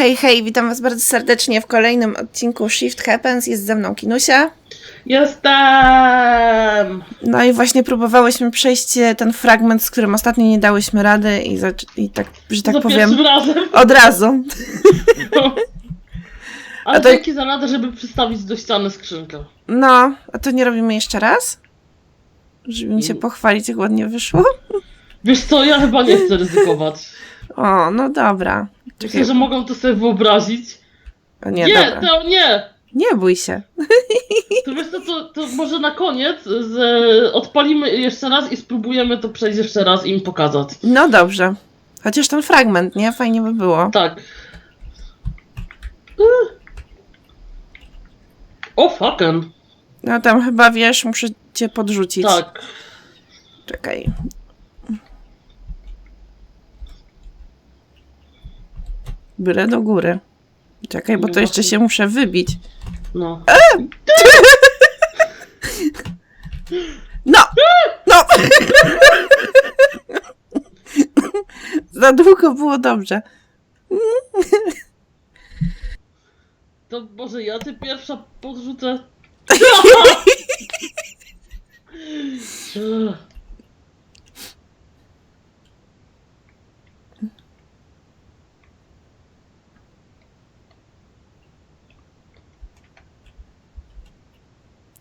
Hej, hej, witam was bardzo serdecznie w kolejnym odcinku Shift Happens. Jest ze mną Kinusia. Jestem! No i właśnie próbowałyśmy przejść e, ten fragment, z którym ostatnio nie dałyśmy rady i, i tak, że tak za powiem, razem. od razu. Ale A to- dzięki za radę, żeby przystawić do ściany skrzynkę. No, a to nie robimy jeszcze raz? Żeby mi się pochwalić, jak ładnie wyszło? Wiesz co, ja chyba nie chcę ryzykować. O, no dobra. Myślę, że mogą to sobie wyobrazić. O, nie, Nie, dobra. to nie! Nie bój się. To wiesz co, to, to może na koniec z, odpalimy jeszcze raz i spróbujemy to przejść jeszcze raz i im pokazać. No dobrze. Chociaż ten fragment, nie? Fajnie by było. Tak. Uh. O fucking. No tam chyba, wiesz, muszę cię podrzucić. Tak. Czekaj. Byle do góry. Czekaj, bo to jeszcze się muszę wybić. No. No! No! Za długo było dobrze. To może ja ty pierwsza podrzucę.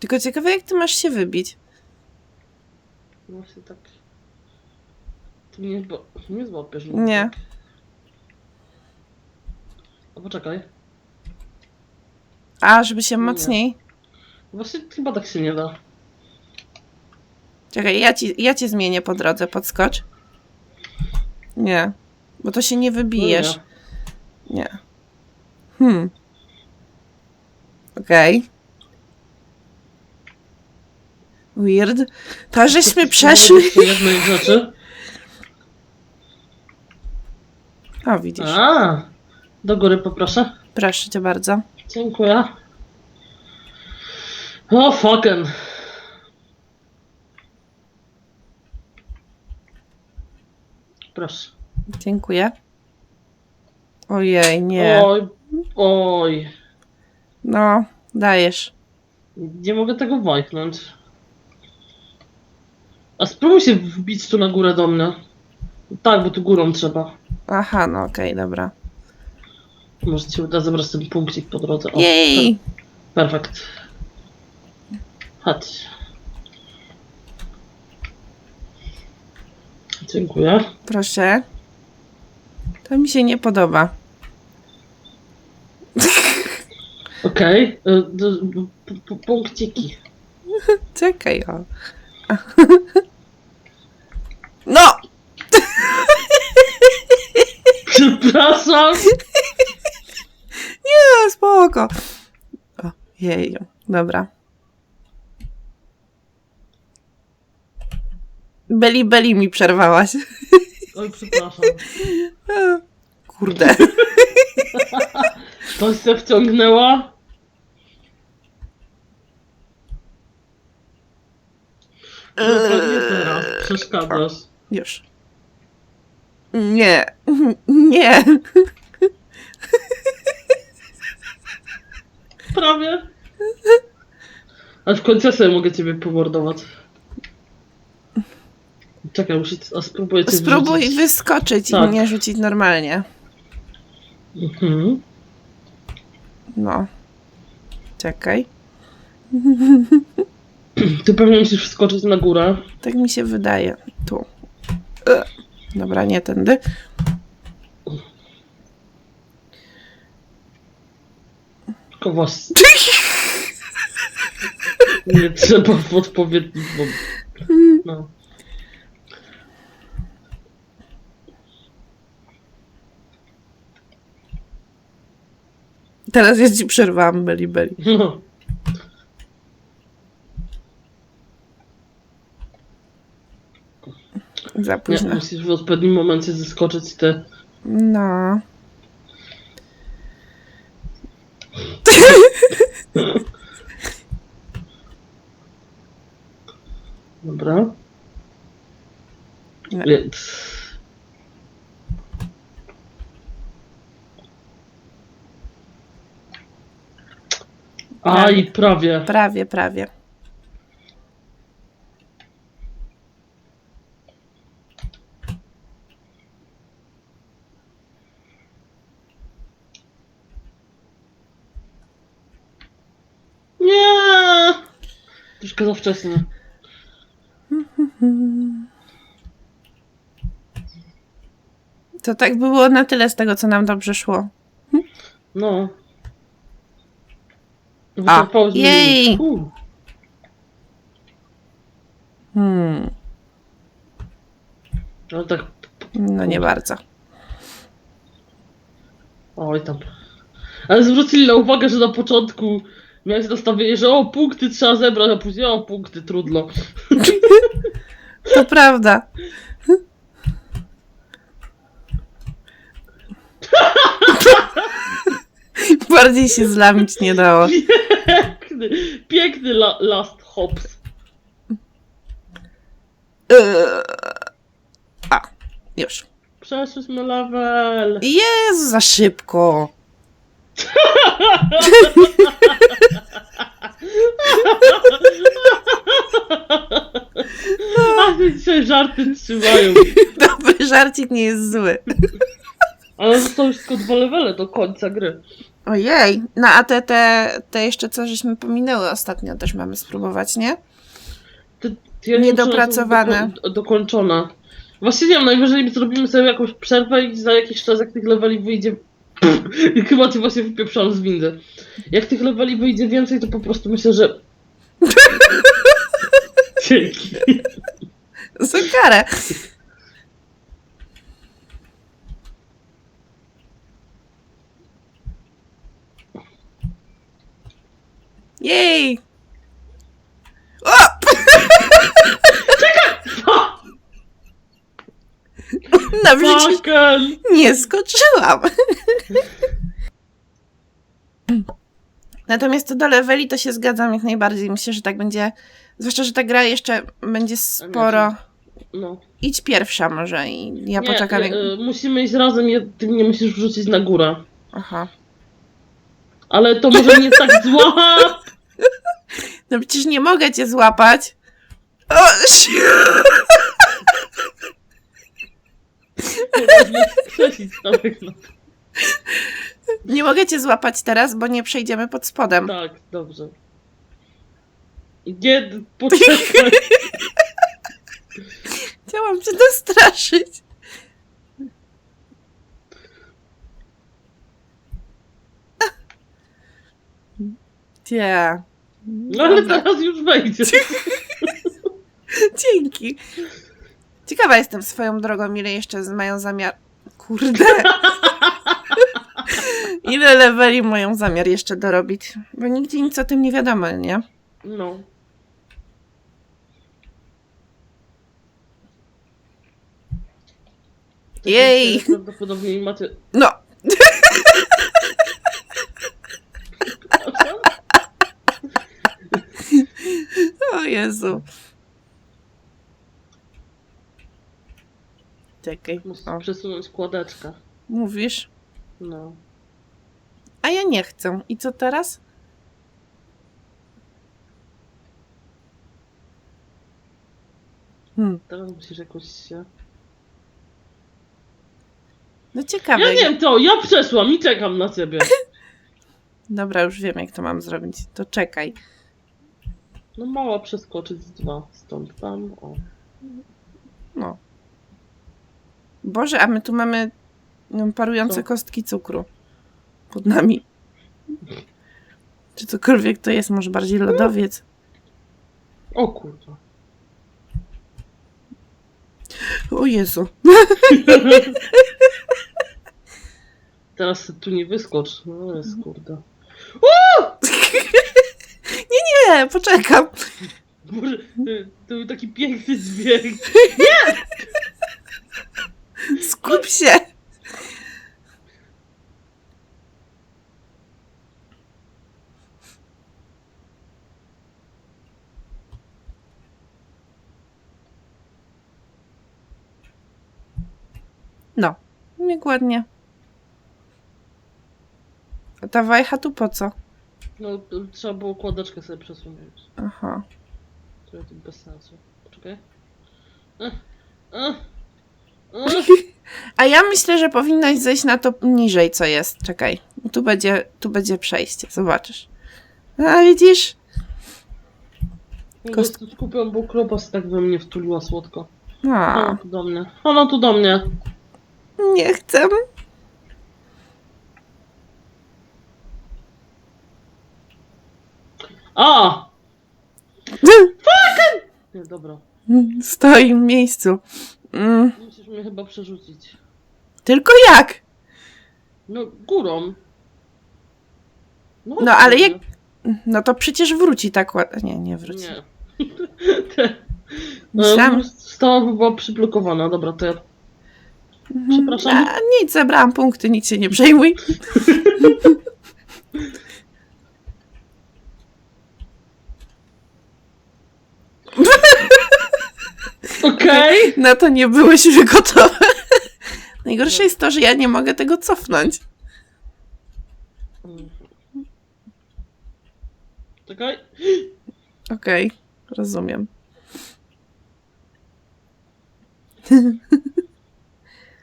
Tylko ciekawe, jak ty masz się wybić. Właśnie tak. Ty mnie bo... nie złapiesz. Nie. A poczekaj. A, żeby się Nie. mocniej. Właśnie chyba tak się nie da. Czekaj, ja ci, ja cię zmienię po drodze, podskocz. Nie. Bo to się nie No wybijesz. nie. Nie. Hmm. Okej. Weird. To żeśmy przeszli. Jeszcze jednej rzeczy. O, widzisz. A, do góry poproszę. Proszę cię bardzo. Dziękuję. O, fucking. Proszę. Dziękuję. Ojej, nie. Oj, oj. No, dajesz. Nie mogę tego wajchnąć. A spróbuj się wbić tu na górę do mnie. Tak, bo tu górą trzeba. Aha, no okej, dobra. Może ci uda zebrać ten punkcik po drodze. O, Jej! per- Perfekt. Chodź. Dziękuję. Proszę. To mi się nie podoba. Okej. y, p- Punkciki. Czekaj, o. No! Przepraszam. Nie, spoko. O, jeju. Dobra. Beli, beli mi przerwałaś. Oj, przepraszam. Kurde. To się wciągnęła. Dokładnie teraz. Przeszkadzasz. Już. Nie. Nie. Prawie. A w końcu ja sobie mogę ciebie pomordować. Czekaj, muszę... A spróbuję cię Spróbuj wyskoczyć Tak. i mnie rzucić normalnie. Mhm. No. Czekaj. Ty pewnie musisz wskoczyć na górę. Tak mi się wydaje. Tu. E. Dobra, nie tędy. Tylko właśnie... Nie trzeba w odpowiednim... No. Teraz ja ci przerwałam, Beli Beli. no. Za późno. Nie, musisz w odpowiednim momencie zaskoczyć ty. No. Dobra. No. A tak. i prawie. Prawie, prawie. Wcześnie. To tak było na tyle z tego, co nam dobrze szło. No. A, Wyczerpało jej! Hmm, Ale tak, no nie bardzo. oj tam. Ale zwrócili na uwagę, że na początku miałeś nastawienie, że o, punkty trzeba zebrać, a później o, punkty, trudno. To prawda. Bardziej się zlamić nie dało. Piękny, piękny la, last hops. Eee. A, już. Przeszliśmy level. Jezu, za szybko. A dzisiaj żarty trzymają. Dobry żarcik nie jest zły. Ale zostały już tylko dwa levele do końca gry. Ojej, no a te, te, te jeszcze co żeśmy pominęły ostatnio też mamy spróbować, nie? Ja nie Niedopracowane. doko- dokończone. Właśnie nie wiem, najwyżej zrobimy sobie jakąś przerwę i za jakiś czas jak tych leveli wyjdzie... I chyba cię właśnie wypieprzałam z windy. Jak tych leveli wyjdzie więcej, to po prostu myślę, że... Dzięki. Za karę. Jej! Nie skoczyłam. Natomiast co do leveli, to się zgadzam jak najbardziej. Myślę, że tak będzie. Zwłaszcza, że ta gra jeszcze będzie sporo. No. Idź pierwsza może i ja Nie, poczekam. Jak... y, musimy iść razem, je- ty mnie musisz wrzucić na górę. Aha. Ale to może nie tak zła. No przecież nie mogę cię złapać. O, si- Nie mogę cię złapać teraz, bo nie przejdziemy pod spodem. Tak, dobrze. Nie, poczekaj. Chciałam cię dostraszyć. Nie. No ale teraz już wejdzie. Dzięki. Ciekawa jestem swoją drogą, ile jeszcze mają zamiar. Kurde. ile leveli mają zamiar jeszcze dorobić? Bo nigdzie nic o tym nie wiadomo, nie? No. Jej. Prawdopodobnie nie macie... No. O Jezu. Musisz O, przesunąć kładeczkę. mówisz? No. A ja nie chcę. I co teraz? Hmm. Teraz musisz jakoś się... No ciekawe. Ja nie wiem to, ja przeszłam i czekam na ciebie. Dobra, już wiem, jak to mam zrobić. To czekaj. No mała przeskoczyć z dwa. Stąd tam, o. Boże, a my tu mamy no, parujące Co? kostki cukru pod nami. Czy cokolwiek to jest, może bardziej lodowiec. O kurwa. O Jezu. Teraz ty tu nie wyskocz. No jest kurde. Nie, poczekam. Boże, to był taki piękny dźwięk. Skup się. No, jak ładnie. A ta wajcha tu po co? No, to trzeba było kładeczkę sobie przesunąć. Aha. To jest bez sensu. Poczekaj. Ech, ech. A ja myślę, że powinnaś zejść na to niżej, co jest. Czekaj. Tu będzie, tu będzie przejście, zobaczysz. A widzisz? Kost- Kost... Skupiam, bo kropas tak we mnie wtuliła słodko. A, Ona tu do mnie. Ona tu do mnie. nie chcę. A! Nie, dobra. Stoi w miejscu. Mm, mnie chyba przerzucić. tylko jak? No, górą. No, ale właśnie. jak- No to przecież wróci tak ładnie. Nie, nie wróci. Nie. Te- Myślałam- No, Stała by była przyblokowana. Dobra, to ja... Mhm. Przepraszam. A, nic, zebrałam punkty, nic się nie przejmuj. Okej! Na to nie byłeś gotowy. Najgorsze jest to, że ja nie mogę tego cofnąć. Czekaj. Okej, rozumiem.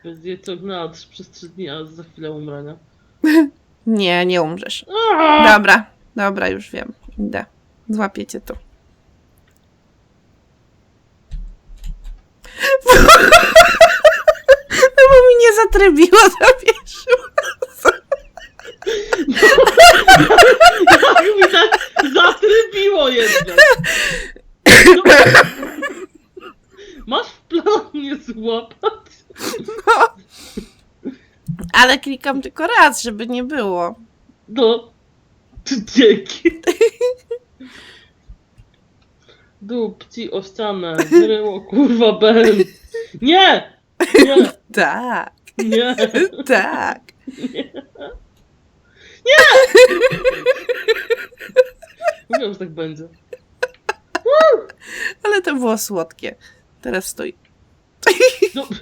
Będzie ciągnęła trz- przez trzy dni, a za chwilę umrę, nie? Nie, nie umrzesz. Aaa! Dobra, dobra, już wiem. Idę. Złapiecie to. No bo zatrybiło za pierwszym. Jak mi tak zatrybiło jednak. No. Masz w planie mnie złapać? No. Ale klikam tylko raz, żeby nie było. No. Dzięki. Dupci o ścianę. Wyryło kurwa ben. Nie! Nie! Tak, Nie! tak. Mówiłem, że tak będzie. Ale to było słodkie. Teraz stoi. No.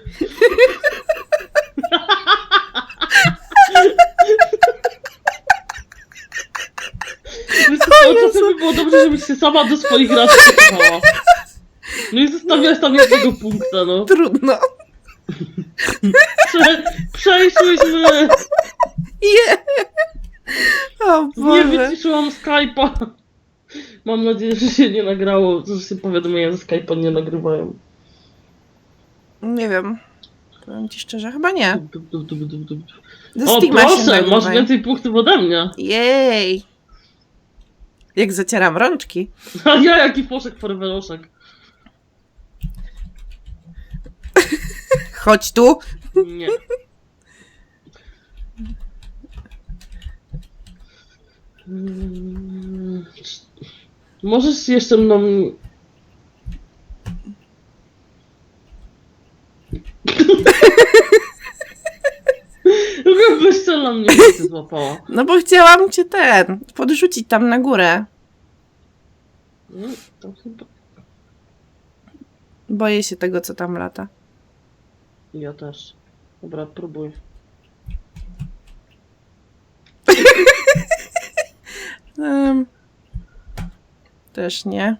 Czasem by było dobrze, żebyś się sama do swoich racji. No i zostawiasz tam jednego punkta, no. Trudno. Prze przeszłyśmy! Je. O Nie Boże. wyciszyłam Skype'a. Mam nadzieję, że się nie nagrało, że się powiadomienia ze Skype'a nie nagrywają. Nie wiem. Powiem ci szczerze, chyba nie. Dup, dup, dup, dup, dup. Ze O Steama się proszę, masz nagrywają. więcej punktów ode mnie. Jej. Jak zacieram rączki. A ja jaki foszek. Chodź tu. Nie. Mm, Możesz jeszcze mną... Tylko bezczelna mnie się złapała. No bo chciałam cię ten, podrzucić tam na górę. To chyba... Boję się tego, co tam lata. Ja też. Dobra, próbuj. Też nie.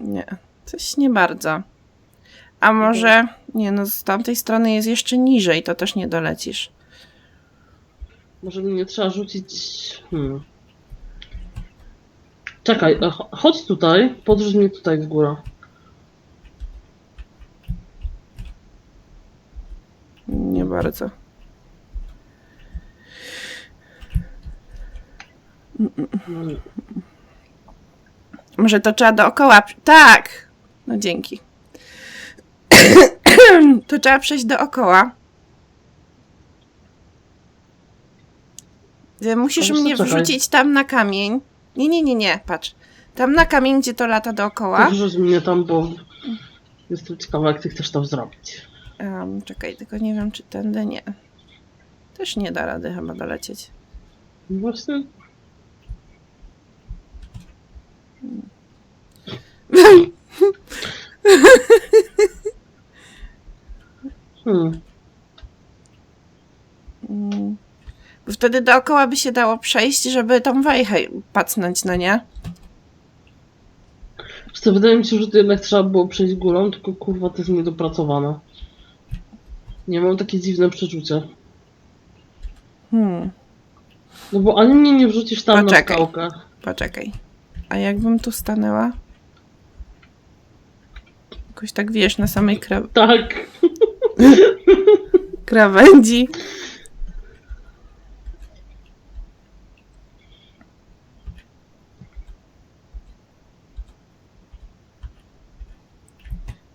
Nie, coś nie bardzo. A może, nie no, z tamtej strony jest jeszcze niżej, to też nie dolecisz. Może mnie trzeba rzucić... Hmm. Czekaj, e, cho- chodź tutaj, podrzuć mnie tutaj w górę. Nie bardzo. Może to trzeba dookoła. Tak! No dzięki. to trzeba przejść dookoła. Musisz wiesz mnie wrzucić tam na kamień. Nie, nie, nie, nie, patrz. Tam na kamień, gdzie to lata dookoła. Podrzuć mnie tam, bo jestem ciekawa, jak ty chcesz to zrobić. Um, czekaj, tylko nie wiem, czy tędy nie. Też nie da rady chyba dolecieć. Właśnie. Hmm. Mm. wtedy dookoła by się dało przejść, żeby tą wajchę pacnąć, no nie? Wiesz co, wydaje mi się, że to jednak trzeba było przejść górą, tylko kurwa to jest niedopracowane. Nie mam takie dziwne przeczucie. Hmm, No bo ani mnie nie wrzucisz tam Poczekaj. na skałkę. poczekaj. A jakbym tu stanęła? Jakoś tak wiesz, na samej kra Tak. krawędzi.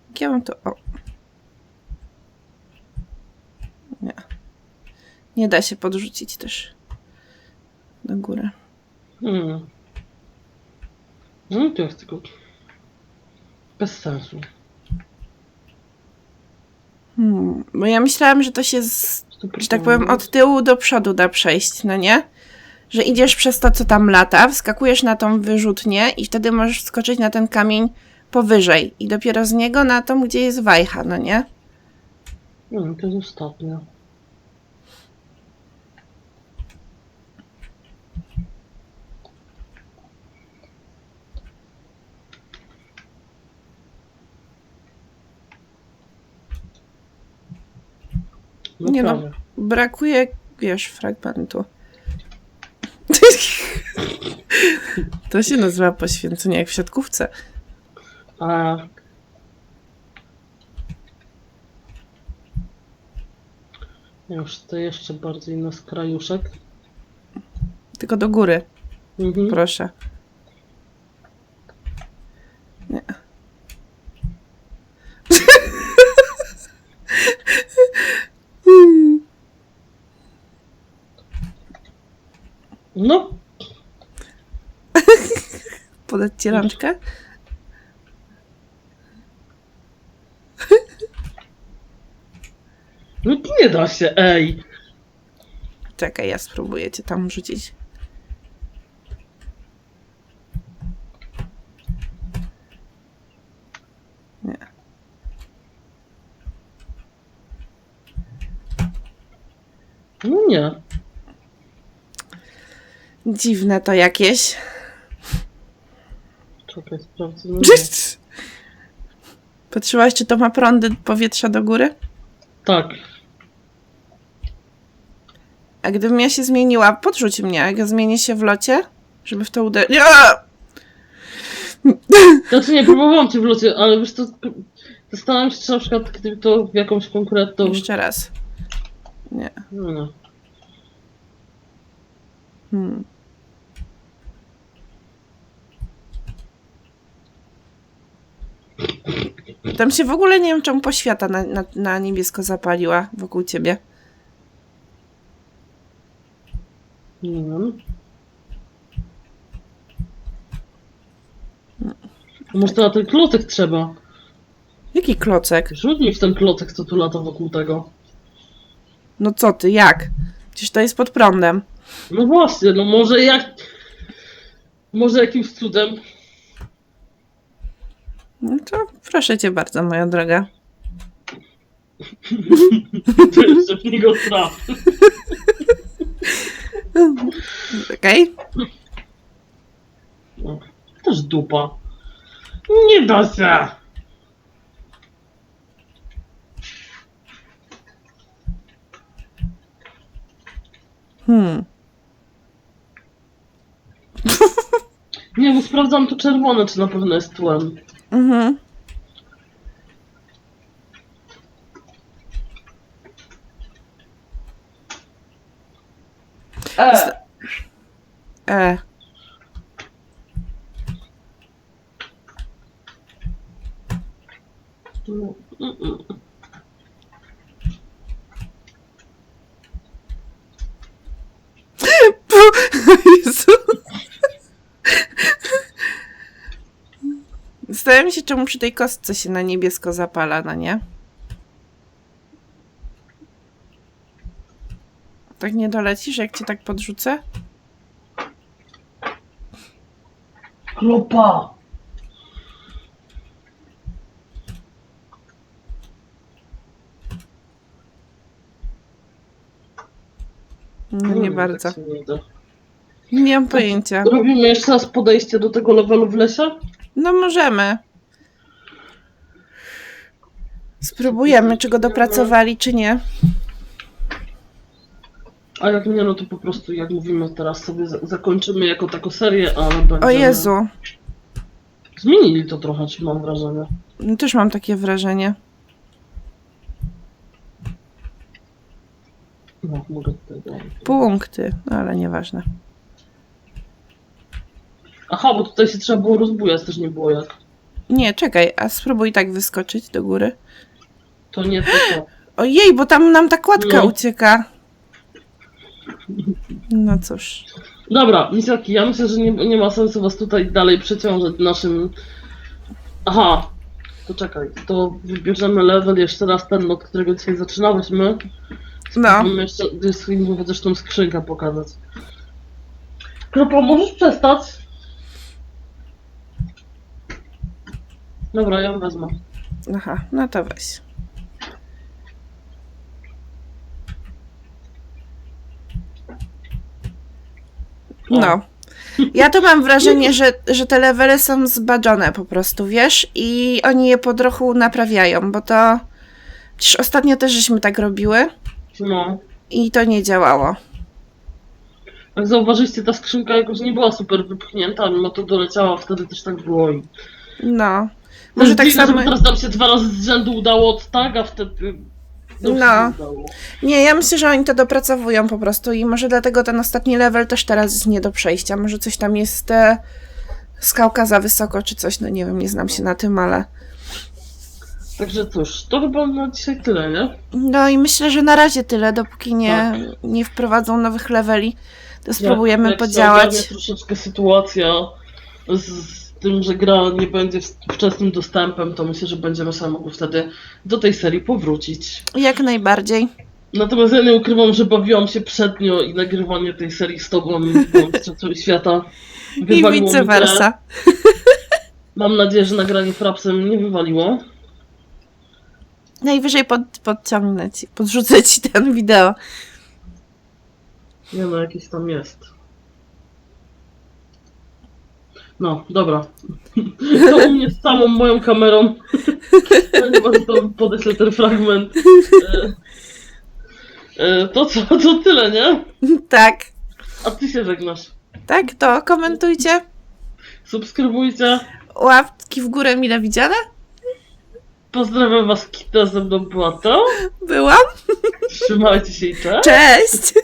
Jak ja mam to. O. Nie. Nie da się podrzucić też do góry. Hmm. No to jest tylko... Bez sensu. Hmm. Bo ja myślałam, że to się z, że tak powiem, od tyłu do przodu da przejść, no nie? Że idziesz przez to, co tam lata, wskakujesz na tą wyrzutnię i wtedy możesz wskoczyć na ten kamień powyżej i dopiero z niego na tą, gdzie jest wajcha, no nie? Hmm, to jest ostatnie. No Nie no. Brakuje, wiesz, fragmentu. To się nazywa poświęcenie jak w siatkówce. A... Już to jeszcze bardziej na skrajuszek. Tylko do góry, Mhm. proszę. Nie. Hmm. No, Podać ci rączkę? no nie da się, ej. Czekaj, ja spróbuję cię tam rzucić. Nie. No nie. Dziwne to jakieś. Sprawdzę. No. Patrzyłaś, czy to ma prądy powietrza do góry? Tak. A gdybym ja się zmieniła, podrzuć mnie, jak ja zmienię się w locie, żeby w to uderzyć. Znaczy nie, próbowałam cię w locie, ale wiesz to... Zastanawiam się, czy na przykład gdyby to w jakąś konkretną... Jeszcze raz. Nie. No, nie. Hmm. Tam się w ogóle nie wiem, czemu poświata na, na, na niebiesko zapaliła wokół ciebie. Nie wiem. Może to na ten klocek trzeba? Jaki klocek? Rzuć w ten klocek, co tu lata wokół tego. No co ty, jak? Przecież to jest pod prądem. No właśnie, no może jak... Może jakimś cudem. No to proszę cię bardzo, moja droga. To jeszcze w niego traf. Okej? No. Też dupa. Nie da się! Hmm. Nie, bo sprawdzam to czerwone, czy na pewno jest tłem. Mhm. E! E. Mm, mm, mm. Jezu. Zastanawiam się, czemu przy tej kostce się na niebiesko zapala, no nie? Tak nie dolecisz, jak cię tak podrzucę? Klopa! No nie bardzo. tak się nie da. Nie mam pojęcia. Robimy jeszcze raz podejście do tego levelu w lesie? No możemy. Spróbujemy, czy go dopracowali, czy nie. A jak nie, no to po prostu, jak mówimy teraz, sobie za- zakończymy jako taką serię, ale będziemy... O Jezu, Zmienili to trochę, czy mam wrażenie. no też mam takie wrażenie. No, mogę tutaj... Punkty, no ale nieważne. Aha, bo tutaj się trzeba było rozbujać, też nie było jak. Nie, czekaj, a spróbuj tak wyskoczyć do góry. To nie to, to. Ojej, bo tam nam ta kładka No. ucieka. No cóż. Dobra, Misaki, ja myślę, że nie, nie ma sensu was tutaj dalej przeciążać naszym... Aha, to czekaj, to wybierzemy level jeszcze raz ten, od którego dzisiaj zaczynałyśmy. No, Mam jeszcze gdzieś swoim chociaż tą skrzynkę pokazać. Kropa, możesz przestać? Dobra, ja wezmę. aha, no to weź. No. Ja to mam wrażenie, że, że te levely są zbadżone po prostu, wiesz? I oni je po trochu naprawiają, bo to... Przecież ostatnio też żeśmy tak robiły No. i to nie działało. Jak zauważyliście, ta skrzynka jakoś nie była super wypchnięta, mimo to doleciała, wtedy też tak było. I... No. Może tak samo... teraz nam się dwa razy z rzędu udało od tak, a wtedy... No. się. Nie, ja myślę, że oni to dopracowują po prostu i może dlatego ten ostatni level też teraz jest nie do przejścia. Może coś tam jest e, skałka za wysoko czy coś, no nie wiem, nie znam się na tym, ale... Także cóż, to chyba na dzisiaj tyle, nie? No i myślę, że na razie tyle, dopóki nie, nie wprowadzą nowych leveli, to spróbujemy jak, jak się podziałać. ogarnie troszeczkę sytuacja z tym, że gra nie będzie wczesnym dostępem, to myślę, że będziemy sobie mogli wtedy do tej serii powrócić. Jak najbardziej. Natomiast ja nie ukrywam, że bawiłam się przednio i nagrywanie tej serii z tobą trzecią świata. I vice versa. Mam nadzieję, że nagranie frapsem nie wywaliło. Najwyżej pod, podciągnę ci, podrzucę ci ten wideo. Nie no, jakiś tam jest. No, dobra. To u mnie z całą moją kamerą. Ponieważ to podeślę ten fragment. E, e, To co, to tyle, nie? Tak. A ty się żegnasz. Tak, to komentujcie. Subskrybujcie. Łapki w górę mile widziane. Pozdrawiam was, Kita, ze mną była to. Byłam. Trzymajcie się i cześć. Cześć!